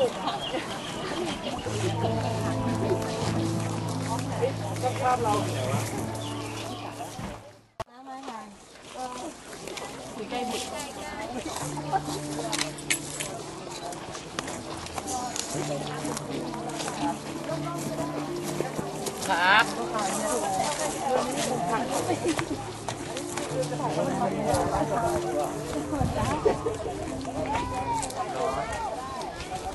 ครับ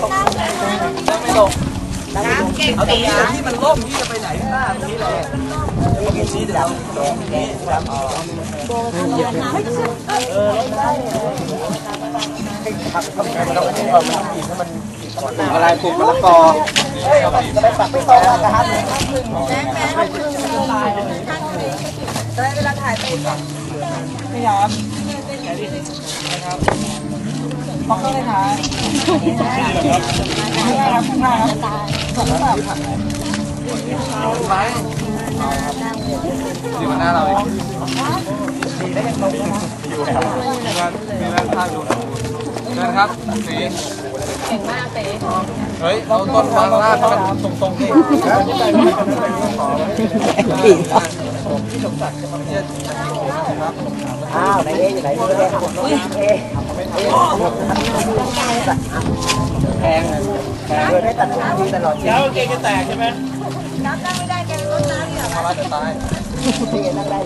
เอาตรงนี้ที่มันล่มที่จะไปไหนข้างหน้าตรงนี้เลยตรงนี้ชี้เดี๋ยวตรงนี้ครับอะไรปลูกมะละกอจะไปปักไม่ตรงกระหันพยายามนะครับ มองเข้าเลยค่ะครับข้างหน้าครับไม้อยู่หน้าเราเลยดีได้ยังลงอยู่ครับมีร้านมีร้านข้าวอยู่เชิญครับสีเก่งมากเต๋เฮ้ยเอาต้นวางหน้าให้มันตรงๆนี่พี่สมศักดิ์จะมาเยี่ยมครับอ้าวไหนเอ๊อยู่ไหนเอ๊เอ๊ แพงแพงเลยได้ตัดทีตลอดชีวิตแล้วเกงจะแตกใช่ไหมพี่นั่งได้เล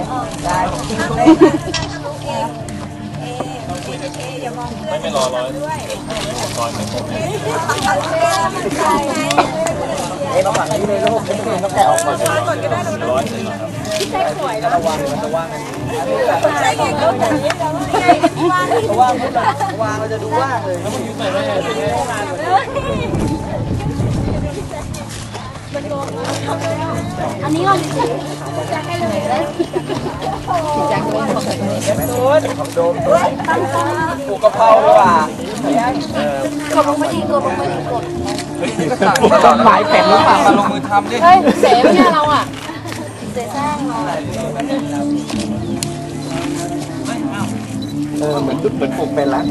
ยได้ไม่รอร้อยร้อยไม่ครบเอ๊มาฝั่งนี้เลยลูกไม่ต้องแกะออกก่อนร้อยเสร็จแล้วครับระวังมันจะว่างใช่ไงก็แบบนี้ว่าง ว่างว่างเราจะดูว่างเลยแล้วมึงอยู่ไหนวะเนี่ยอันนี้เราจะให้เลยได้โดมปลูกกะเพราดีกว่าตัวลงไม่ดีตัวลงไม่ดีกดต้นไม้เป็นหรือเปล่ามาลงมือทำดิเฮ้ยเสไม่ใช่เราอะเสแซงเรา ออเหมือนเหมือนปลูกเป็นแล้ว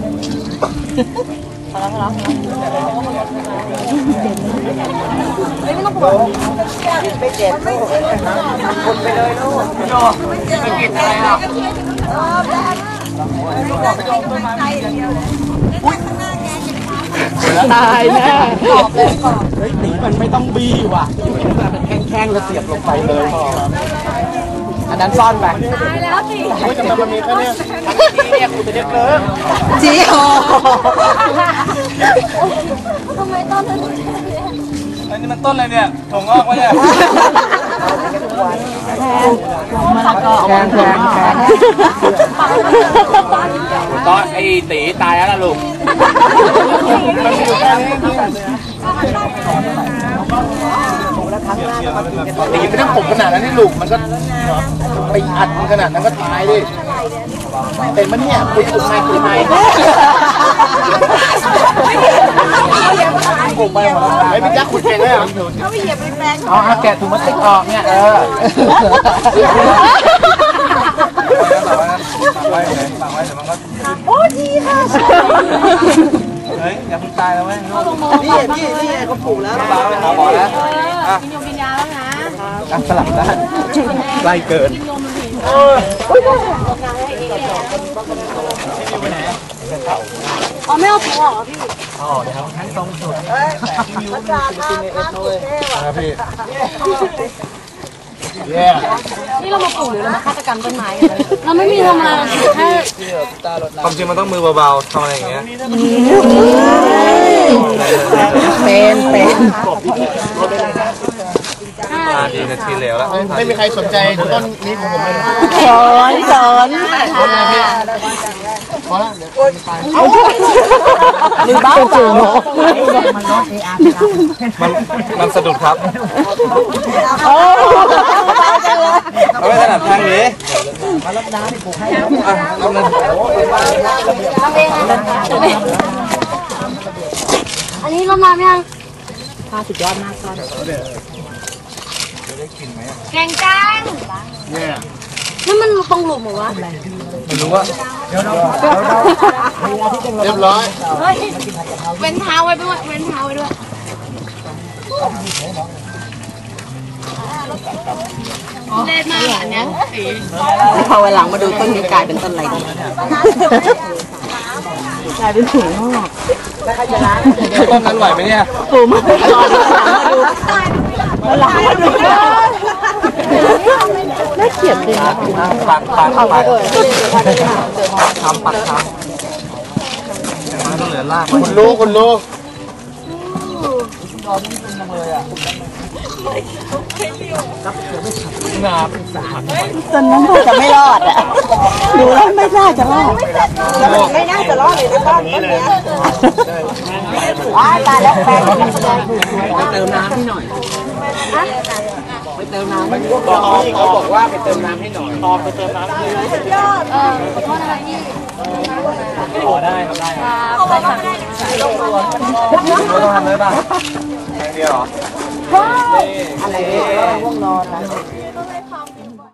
ไม่เจ็บลูกคนไปเลยลูกโยไปกินอะไรอะตายแน่เฮ้ยหนีมันไม่ต้องบี้ว่ะแข้งๆแล้วเสียบลงไปเลย อันนั้นซ่อนไปตายแล้วสิไม่จำเป็นมันมีแค่เนี้ยเนี่ยคุณจะเรียกเลิกจีโอทำไมตอนนั้นอันนี้มันต้นอะไรเนี่ยถั่วงอกวะเนี่ยแพงแพงแพงก็ไอ้ตีตายแล้วล่ะลูกมันอยู่แค่นี้ ตีไม่ต้องผมขนาดนั้นนี่ลูกมันก็ไปอัดมันขนาดนั้นก็ตายดิเป็นมันเนี่ยคุยคุยไม่คุยไม่ผมไปหมดแล้วไม่พี่แจ๊คขุดเก่งเลยเหรอเขาไปเหยียบไปแปลงอ๋อแกะถุงพลาสติกออกเนี่ยเออ ฝากไว้เลยฝากไว้เดี๋ยวมันก็ โอ้ดีค่ะ เฮ้ยอย่าเพิ่งตายแล้วเว้ย นี่นี่นี่เขาปลูกแล้ว ตายไปหาหมอแล้วอะ กินยมกินยาแล้วนะ อะสลับได้ ไล่เกินอ๋อไม่เอาถั่วเหรอพี่อ๋อเดี๋ยวทั้งตรงสุดอาจารย์กินในเอสโนเลยครับพี่เย้นี่เรามาปลูกหรือเรามาฆาตกรรมต้นไม้กันเราไม่มีทำอะไรแค่ความจริงมันต้องมือเบาๆทำอะไรอย่างเงี้ยเป็นเป็น อ่าดีนาทีเหลวแล้วไม่มีใครสนใจต้นนี้ของผมเลยสอนสอนมือบ้าเปล่ามันมันสะดุดครับโอ้เอาไม่ถนัดทางนี้มารับน้ำให้ผมให้อะเอาเลยอันนี้เรามาไหมยังผ้าสุดยอดมากค่ะ แข่งกันนั่นมันตรงหลุมเหรอวะไม่รู้ว่าเรียบร้อยเฮ้ยเว้นเท้าไว้ด้วยเว้นเท้าไว้ด้วยเล่นมากอันเนี้ยสีพอวันหลังมาดูต้นนี้กลายเป็นต้นอะไรดีกลายเป็นถุงงอกต้นนั้นไหวไหมเนี่ยปูมา วันหลังมาดูน่าเขียนดีนะปักปักปักทำปักทำมันต้องเหลือลากคุณลูกคุณลูกงาต้นนั้นคงจะไม่รอดอะดูแล้วไม่น่าจะรอดไม่น่าจะรอดเลยนะต้นนี้เลยว้าตายแล้วแฟนไปเติมน้ำให้หน่อย ไปเติมน้ำให้หน่อยเขาบอกว่าไปเติมน้ำให้หน่อยตอไปเติมน้ำให้หน่อดเออขอโทษนะคะพี่ขอได้ครับได้ครับเราต้องทำได้ป่ะแค่เดียวเหรออะไรเนี่ยง่วงนอนนะ